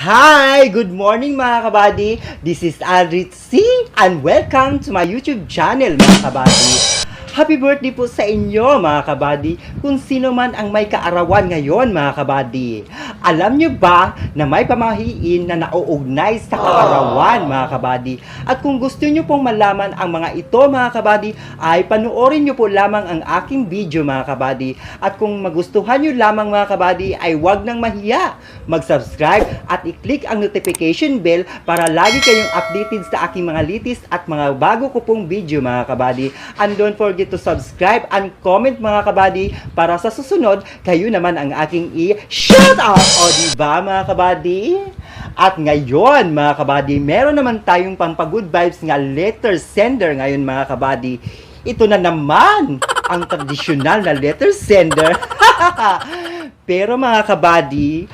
Hi! Good morning mga kabady! This is Aldrich C. and welcome to my YouTube channel mga kabady. Happy birthday po sa inyo mga kabady kung sino man ang may kaarawan ngayon mga kabady. Alam nyo ba na may pamahiin na nauugnay sa kaarawan mga kabady? At kung gusto nyo pong malaman ang mga ito mga kabady ay panoorin nyo po lamang ang aking video mga kabady. At kung magustuhan nyo lamang mga kabady ay huwag nang mahiya. Mag-subscribe at i-click ang notification bell para lagi kayong updated sa aking mga litis at mga bago ko pong video mga kabady. And don't forget to subscribe and comment mga kabady para sa susunod kayo naman ang aking i-shout out o diba mga kabady? At ngayon mga kabady, meron naman tayong pampagood vibes nga letter sender ngayon mga kabady. Ito na naman ang tradisyonal na letter sender. Pero mga kabady,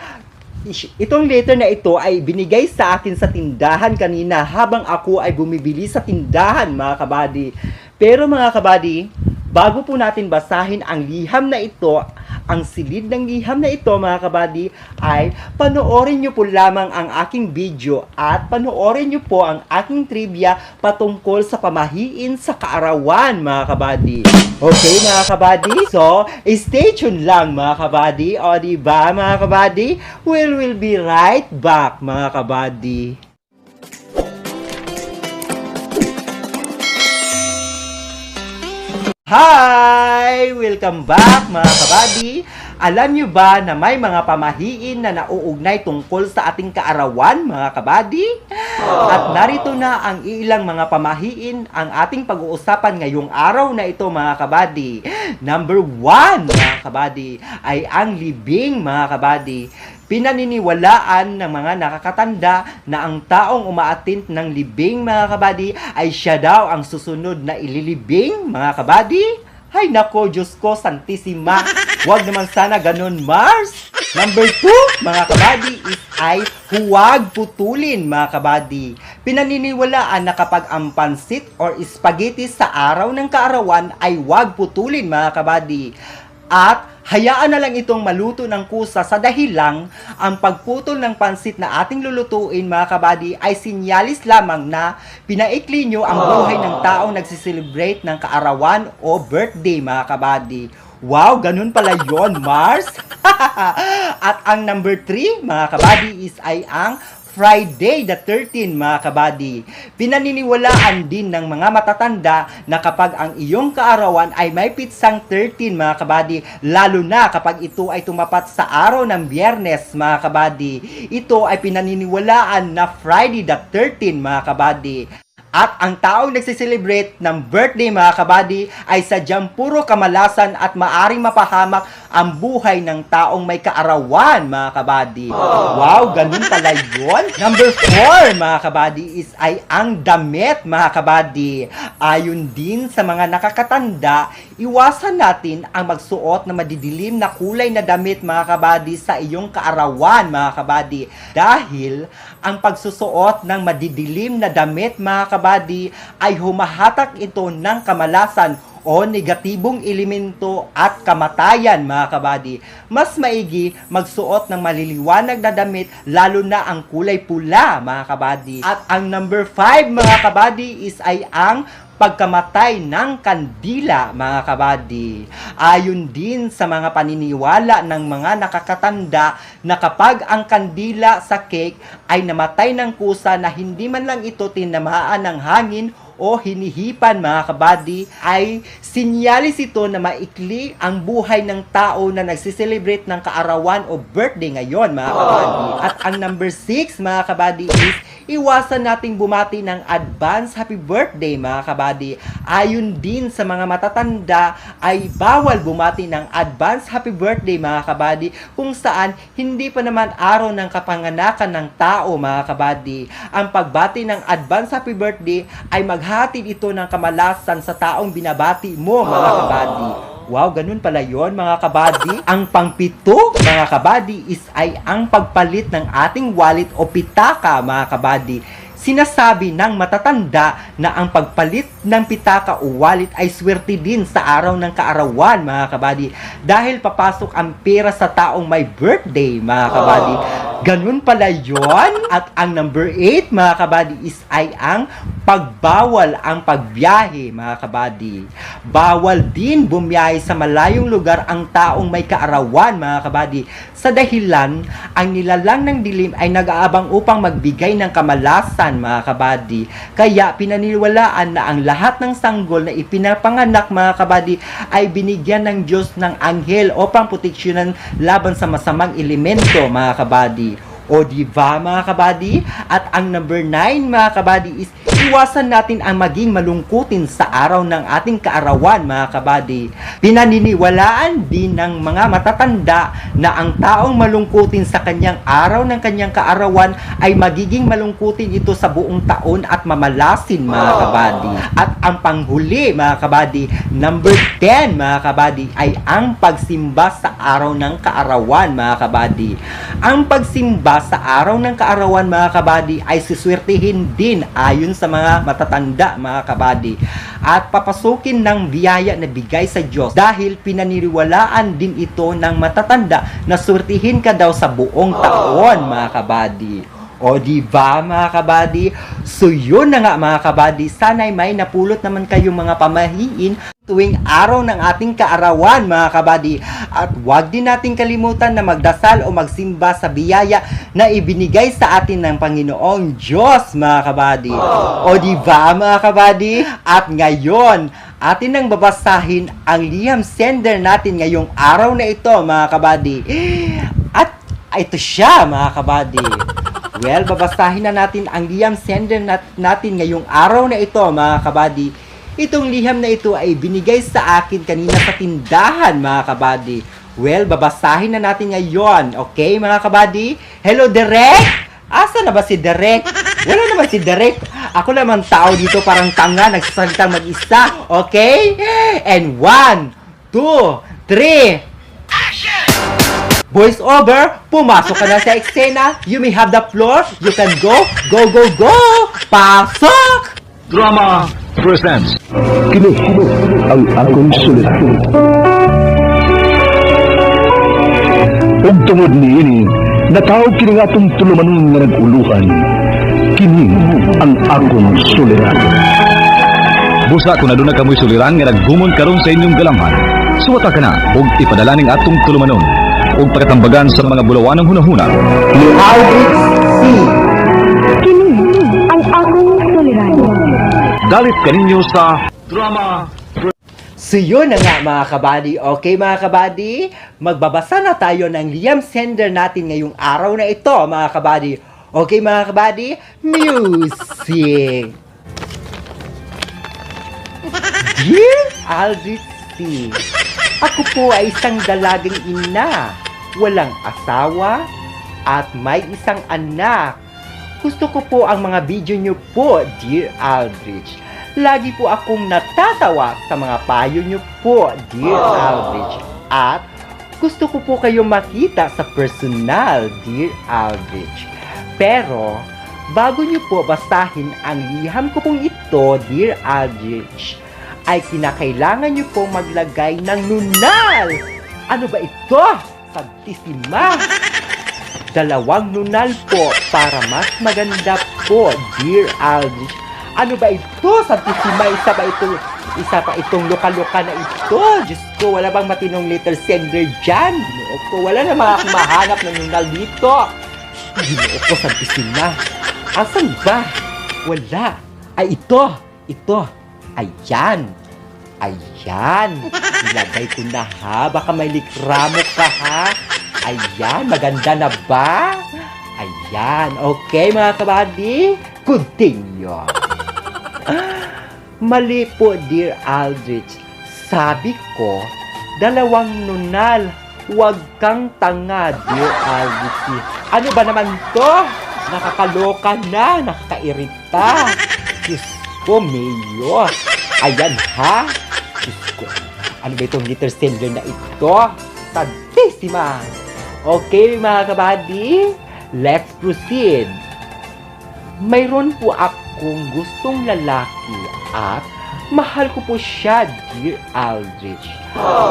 Itong letter na ito ay binigay sa akin sa tindahan kanina habang ako ay bumibili sa tindahan mga kabady. Pero mga kabady, bago po natin basahin ang liham na ito, ang silid ng liham na ito mga kabady ay panoorin nyo po lamang ang aking video at panoorin nyo po ang aking trivia patungkol sa pamahiin sa kaarawan mga kabady. Okay mga kabady? So, stay tuned lang mga kabady. O diba mga kabady? We will be right back mga kabady. Hi! Welcome back mga kabady! Alam nyo ba na may mga pamahiin na nauugnay tungkol sa ating kaarawan mga kabady? At narito na ang ilang mga pamahiin ang ating pag-uusapan ngayong araw na ito mga kabady. Number one mga kabady ay ang libing mga kabady. Pinaniniwalaan ng mga nakakatanda na ang taong umaattend ng libing mga kabady ay siya daw ang susunod na ililibing mga kabady. Ay nako, Diyos ko, Santissima. Huwag naman sana ganun, Mars. Number two, mga kabady, is ay huwag putulin, mga kabady. Pinaniniwalaan na kapag ang pansit or spaghetti sa araw ng kaarawan ay huwag putulin, mga kabady. At hayaan na lang itong maluto ng kusa sa dahilang ang pagputol ng pansit na ating lulutuin mga kabady ay sinyalis lamang na pinaikli nyo ang buhay ng taong nagsiselebrate ng kaarawan o birthday mga kabady. Wow, ganun pala yon Mars! At ang number 3 mga kabady is ay ang Friday the 13 mga kabady. Pinaniniwalaan din ng mga matatanda na kapag ang iyong kaarawan ay may pitsang 13 mga kabady, lalo na kapag ito ay tumapat sa araw ng biyernes mga kabady. Ito ay pinaniniwalaan na Friday the 13 mga kabady. At ang taong nagsiselebrate ng birthday mga kabady ay sadyang puro kamalasan at maaring mapahamak ang buhay ng taong may kaarawan mga kabady. Wow, ganun pala yun. Number 4 mga kabady is ay ang damit mga kabady. Ayon din sa mga nakakatanda, iwasan natin ang magsuot na madidilim na kulay na damit mga kabady sa iyong kaarawan mga kabady. Dahil ang pagsusuot ng madidilim na damit mga kabady ay humahatak ito ng kamalasan o negatibong elemento at kamatayan mga kabady. Mas maigi magsuot ng maliliwanag na damit lalo na ang kulay pula mga kabady. At ang number 5 mga kabady is ay ang pagkamatay ng kandila, mga kabady. Ayon din sa mga paniniwala ng mga nakakatanda na kapag ang kandila sa cake ay namatay ng kusa na hindi man lang ito tinamaan ng hangin o hinihipan mga kabady ay sinyalis ito na maikli ang buhay ng tao na nagsiselebrate ng kaarawan o birthday ngayon mga kabady. At ang number 6 mga kabady is iwasan nating bumati ng advance happy birthday mga kabady. Ayon din sa mga matatanda ay bawal bumati ng advance happy birthday mga kabady kung saan hindi pa naman araw ng kapanganakan ng tao mga kabady. Ang pagbati ng advance happy birthday ay maghatid ito ng kamalasan sa taong binabati mo mga kabady. Wow, ganun pala yon mga kabady. ang pangpito, mga kabady, is ay ang pagpalit ng ating wallet o pitaka, mga kabady. Sinasabi ng matatanda na ang pagpalit ng pitaka o wallet ay swerte din sa araw ng kaarawan, mga kabady. Dahil papasok ang pera sa taong may birthday, mga kabady. Ganun pala yon At ang number 8, mga kabady, is ay ang pagbawal ang pagbiyahe, mga kabady. Bawal din bumiyahe sa malayong lugar ang taong may kaarawan, mga kabady. Sa dahilan, ang nilalang ng dilim ay nag-aabang upang magbigay ng kamalasan, mga kabady. Kaya pinaniniwalaan na ang lahat ng sanggol na ipinapanganak, mga kabady, ay binigyan ng Diyos ng anghel upang proteksyonan laban sa masamang elemento, mga kabady. O di ba mga kabady? At ang number 9 mga kabady is iwasan natin ang maging malungkutin sa araw ng ating kaarawan mga kabady. Pinaniniwalaan din ng mga matatanda na ang taong malungkutin sa kanyang araw ng kanyang kaarawan ay magiging malungkutin ito sa buong taon at mamalasin mga kabady. At ang panghuli mga kabady, number 10 mga kabady ay ang pagsimba sa araw ng kaarawan mga kabady. Ang pagsimba sa araw ng kaarawan mga kabady ay suswertihin din ayon sa mga matatanda mga kabady at papasukin ng biyaya na bigay sa Diyos dahil pinaniniwalaan din ito ng matatanda na swertihin ka daw sa buong taon mga kabady. O di ba mga kabady? So yun na nga mga kabady, sana'y may napulot naman kayong mga pamahiin tuwing araw ng ating kaarawan mga kabady. At huwag din natin kalimutan na magdasal o magsimba sa biyaya na ibinigay sa atin ng Panginoong Diyos mga kabady. O di ba mga kabady? At ngayon, atin nang babasahin ang liham sender natin ngayong araw na ito mga kabady. At ito siya mga kabady. Well, babasahin na natin ang liham sender nat- natin ngayong araw na ito, mga kabady. Itong liham na ito ay binigay sa akin kanina sa tindahan, mga kabady. Well, babasahin na natin ngayon. Okay, mga kabady? Hello, Derek! Asa na ba si Derek? Wala naman si Derek. Ako naman tao dito parang tanga, nagsasalita mag-isa. Okay? And one, two, three, Voice over, pumasok ka na sa eksena. You may have the floor. You can go, go, go, go. Pasok! Drama presents Kini ang akong sulit. Ug tungod niini, natawag kini nga atong tulumanon nga naguluhan. Kini ang akong suliran. Busa kung aduna kamoy suliran nga naggumon karon sa inyong galamhan. Suwata ka na ug ipadala ning atong tulumanon ug pagkatambagan sa mga bulawan ng hunahuna. Aldrich C. Kini ang akong suliran. Dalit kaninyo sa Drama So yun na nga mga kabady. Okay mga kabady? Magbabasa na tayo ng Liam Sender natin ngayong araw na ito mga kabady. Okay mga kabady? Music! Dear Aldrich C. Ako po ay isang dalagang ina, walang asawa, at may isang anak. Gusto ko po ang mga video niyo po, Dear Aldrich. Lagi po akong natatawa sa mga payo niyo po, Dear Aldrich. At gusto ko po kayo makita sa personal, Dear Aldrich. Pero, bago niyo po basahin ang liham ko pong ito, Dear Aldrich, ay kinakailangan niyo pong maglagay ng nunal. Ano ba ito? Santisima! Dalawang nunal po para mas maganda po, Dear Aldrich. Ano ba ito? Santisima, isa ba ito? Isa pa itong luka-luka na ito. Diyos ko, wala bang matinong little sender dyan? Ginoo ko, wala na mga akong mahanap ng nunal dito. Ginoo ko, Santisima. Asan ba? Wala. Ay, ito. Ito. Ayan. Ayan. Ilagay ko na ha. Baka may likramo ka ha. Ayan. Maganda na ba? Ayan. Okay mga kabady. Continue. Mali po, Dear Aldrich. Sabi ko, dalawang nunal. Huwag kang tanga, Dear Aldrich. Ano ba naman to? Nakakaloka na, nakakairita. Diyos ko, Mayor. Ayan ha. Diyos ko. Ano ba itong liter sender na ito? Santisima. Okay, mga kabady. Let's proceed. Mayroon po akong gustong lalaki at mahal ko po siya, Dear Aldrich.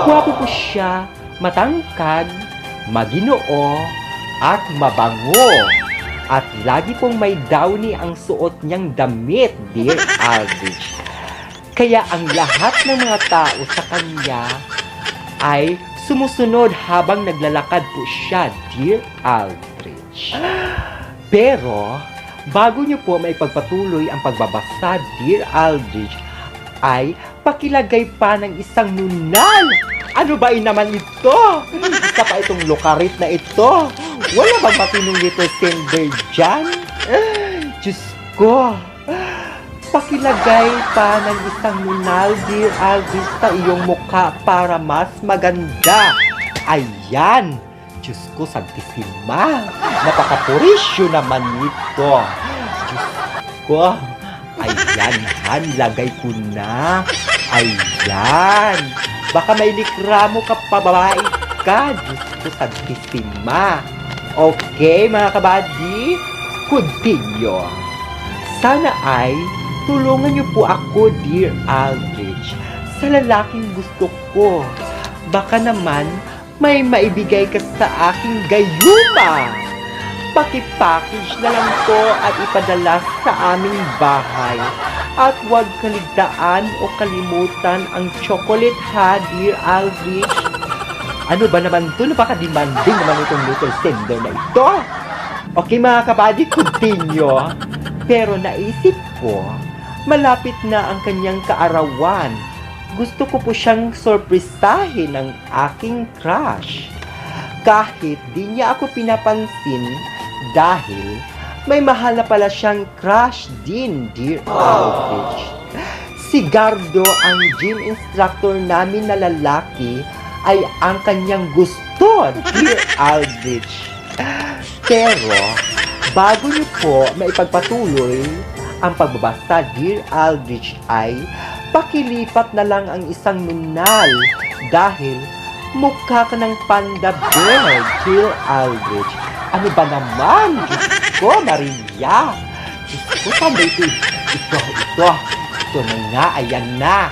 Gwapo po siya, matangkad, maginoo, at mabango. At lagi pong may downy ang suot niyang damit, Dear Aldrich. Kaya ang lahat ng mga tao sa kanya ay sumusunod habang naglalakad po siya, Dear Aldrich. Pero, bago niyo po maipagpatuloy ang pagbabasa, Dear Aldrich, ay pakilagay pa ng isang nunal. Ano ba naman ito? Isa pa itong lukarit na ito. Wala bang matinong little sender dyan? Diyos ko. Pakilagay pa ng isang nunal, Dear Aldrich, sa iyong mukha para mas maganda. Ayan. Diyos ko, Santisima. Napakapurisyo naman nito. Diyos ko. Ayan, Han, lagay ko na. Ayan. Baka may likramo ka pa, babae ka. Diyos ko, Santisima. Okay, mga kabady. Continue. Sana ay tulungan niyo po ako, Dear Aldrich, sa lalaking gusto ko. Baka naman may maibigay ka sa aking gayuma. Pakipackage na lang po at ipadala sa aming bahay. At huwag kaligtaan o kalimutan ang chocolate ha, Dear Aldrich. Ano ba naman to? Napaka-demanding naman itong little sender na ito. Okay mga kabady, continue. Pero naisip ko, malapit na ang kanyang kaarawan. Gusto ko po siyang sorpresahin ng aking crush. Kahit di niya ako pinapansin dahil may mahal na pala siyang crush din, dear Aldrich. Si Gardo, ang gym instructor namin na lalaki, ay ang kanyang gusto, dear Aldrich. Pero, bago niyo po maipagpatuloy ang pagbabasa, Dear Aldrich, ay pakilipat na lang ang isang nunal dahil mukha ka ng panda bear, Dear Aldrich. Ano ba naman? Ko, Maria! Diyos ko, ba ito? Ito, ito. Na nga, ayan na.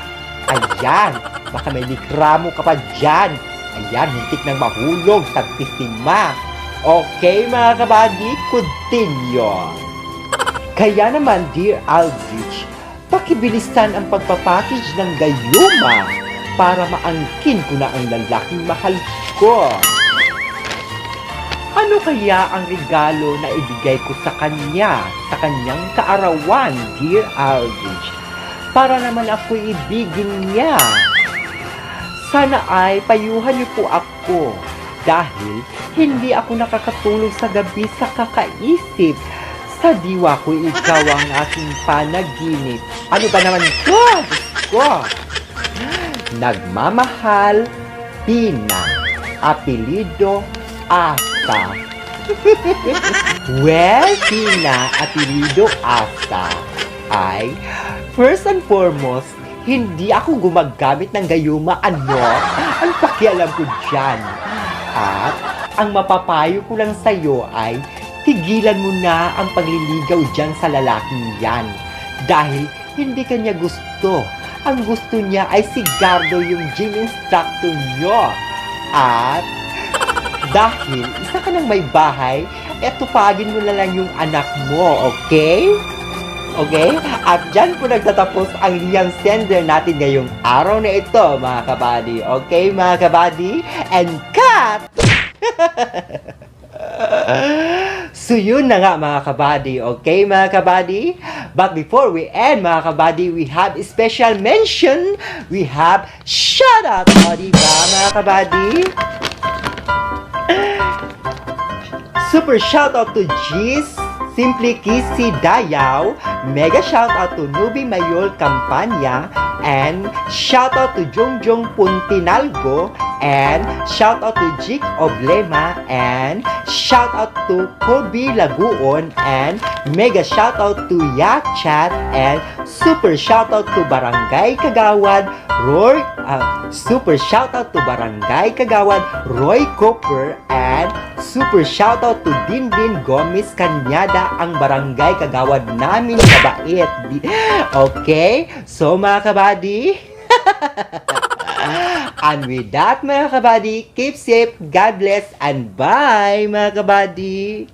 Ayan, baka may likramo ka pa dyan. Ayan, hintik ng mahulog, santisima. Okay, mga kabady, continue. Kaya naman, Dear Aldrich, pakibilisan ang pagpapackage ng gayuma para maangkin ko na ang lalaking mahal ko. Ano kaya ang regalo na ibigay ko sa kanya, sa kanyang kaarawan, Dear Aldrich, para naman ako ibigin niya? Sana ay payuhan niyo po ako dahil hindi ako nakakatulog sa gabi sa kakaisip. Sa diwa ko ikaw ang aking panaginip. Ano ba naman? Diyos ko! Nagmamahal, Pina. Apelido, Asa. well, Pina, apelido Asa ay first and foremost, hindi ako gumagamit ng gayuma ano. Ang pakialam ko dyan. At ang mapapayo ko lang sa'yo ay tigilan mo na ang pagliligaw dyan sa lalaking yan. Dahil hindi kanya gusto. Ang gusto niya ay si Gardo yung gym instructor niyo. At dahil isa ka ng may bahay, eto pagin mo na lang yung anak mo, okay? Okay? At dyan po nagtatapos ang liyang sender natin ngayong araw na ito, mga kabady. Okay, mga kabady? And cut! so yun na nga mga kabady, okay mga kabady? But before we end mga kabady, we have special mention. We have shout out, o diba mga kabady? Super shout out to Gis, Simply Kissy Dayaw, mega shout out to Nubi Mayol Campanya, and shout out to Jongjong Puntinalgo, and shout out to Jik Oblema, and shout out to Kobe Laguon, and mega shout out to Yachat, and super shout out to Barangay Kagawad, Roy, uh, super shout out to Barangay Kagawad, Roy Cooper, and super shout out to Dindin Gomez Kanyada, ang barangay kagawad namin mabait. Okay? So mga kabady, And with that, mga kabady, keep safe, God bless, and bye, mga kabady!